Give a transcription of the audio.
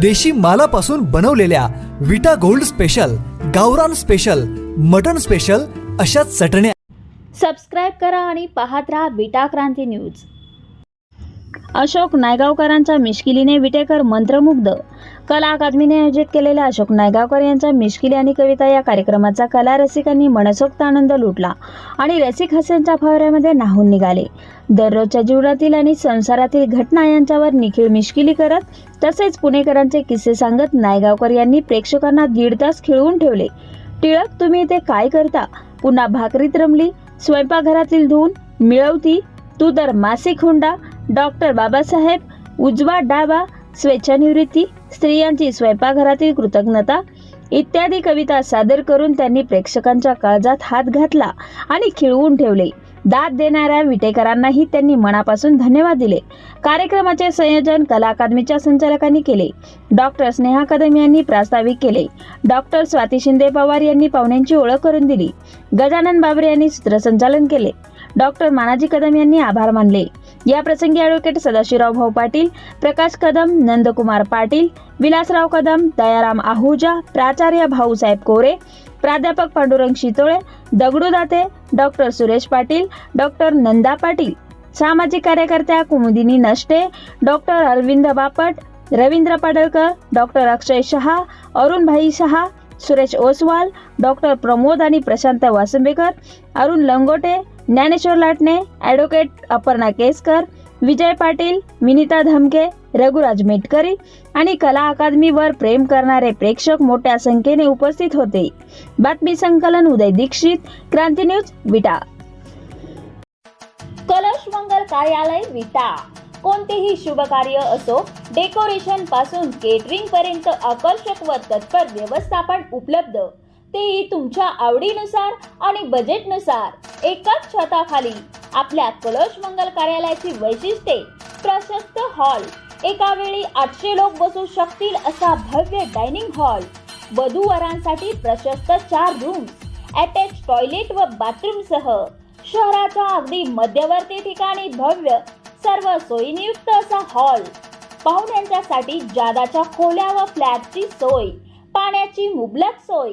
देशी मालापासून बनवलेल्या विटा गोल्ड स्पेशल गावरान स्पेशल मटन स्पेशल अशा चटण्या सबस्क्राईब करा आणि पाहत राहा विटा क्रांती न्यूज. अशोक नायगावकरांच्या मिश्किलीने विटेकर मंत्रमुग्ध. कला अकादमीने आयोजित केलेल्या अशोक नायगावकर यांच्या मिश्किली आणि कविता या कार्यक्रमाचा कला रसिकांनी मनसोक्त आनंद लुटला आणि रसिक हास्यांच्या फावऱ्यामध्ये नाहून निघाले. दररोजच्या जीवनातील आणि संसारातील घटना यांच्यावर निखिळ मिश्किली करत तसेच पुणेकरांचे किस्से सांगत नायगावकर यांनी प्रेक्षकांना दीड तास खिळवून ठेवले. टिळक तुम्ही इथे काय करता? पुन्हा भाकरीत रमली स्वयंपाकघरातील धून मिळवती तू तर मासिक हुंडा डॉक्टर बाबासाहेब उजवा डाबा स्वेच्छानिवृत्ती स्त्रियांची स्वयंपाकघरातील कृतज्ञता इत्यादी कविता सादर करून त्यांनी प्रेक्षकांच्या काळजात हात घातला आणि खिळवून ठेवले. दाद देणाऱ्या विटेकरांनाही त्यांनी मनापासून धन्यवाद दिले. कार्यक्रमाचे संयोजन कला अकादमीच्या संचालकांनी केले. डॉक्टर स्नेहा कदम यांनी प्रास्ताविक केले. डॉक्टर स्वाती शिंदे पवार यांनी पाहुण्यांची ओळख करून दिली. गजानन बाबरे यांनी सूत्रसंचालन केले. डॉक्टर मानाजी कदम यांनी आभार मानले. या प्रसंगी ॲडव्होकेट सदाशिवराव भाऊ पाटील प्रकाश कदम नंदकुमार पाटील विलासराव कदम दयाराम आहुजा प्राचार्य भाऊसाहेब कोरे प्राध्यापक पांडुरंग शितोळे दगडू दाते डॉक्टर सुरेश पाटील डॉक्टर नंदा पाटील सामाजिक कार्यकर्त्या Kumudini Nashte doctor Arvind Bapat Ravindra Padalkar doctor Akshay Shah Arunbhai Shah Suresh Oswal doctor Pramod आणि प्रशांत वासंबेकर अरुण लंगोटे ज्ञानेश्वर लाटणे ॲडव्होकेट अपर्णा केसकर विजय पाटील विनिता धमके रघुराज मेटकरी आणि कला अकादमीवर प्रेम करणारे प्रेक्षक मोठ्या संख्येने उपस्थित होते. बातमी संकलन उदय दीक्षित क्रांती न्यूज विटा. कलश मंगल कार्यालय विटा. कोणतेही शुभ कार्य असो डेकोरेशनपासून केटरिंग पर्यंत आकर्षक व तत्पर व्यवस्थापन उपलब्ध. तेही तुमच्या आवडीनुसार आणि बजेटनुसार एकाच छताखाली आपल्या कलश मंगल कार्यालयाची वैशिष्ट्ये प्रशस्त हॉल एका वेळी आठशे लोक बसू शकतील असा भव्य डायनिंग हॉल वधूवरांसाठी प्रशस्त चार रूम्स अटॅच टॉयलेट व बाथरूम सह शहराच्या अगदी मध्यवर्ती ठिकाणी भव्य सर्व सोयीनियुक्त असा हॉल पाहुण्यांच्यासाठी जादाच्या खोल्या व फ्लॅटची सोय पाण्याची मुबलक सोय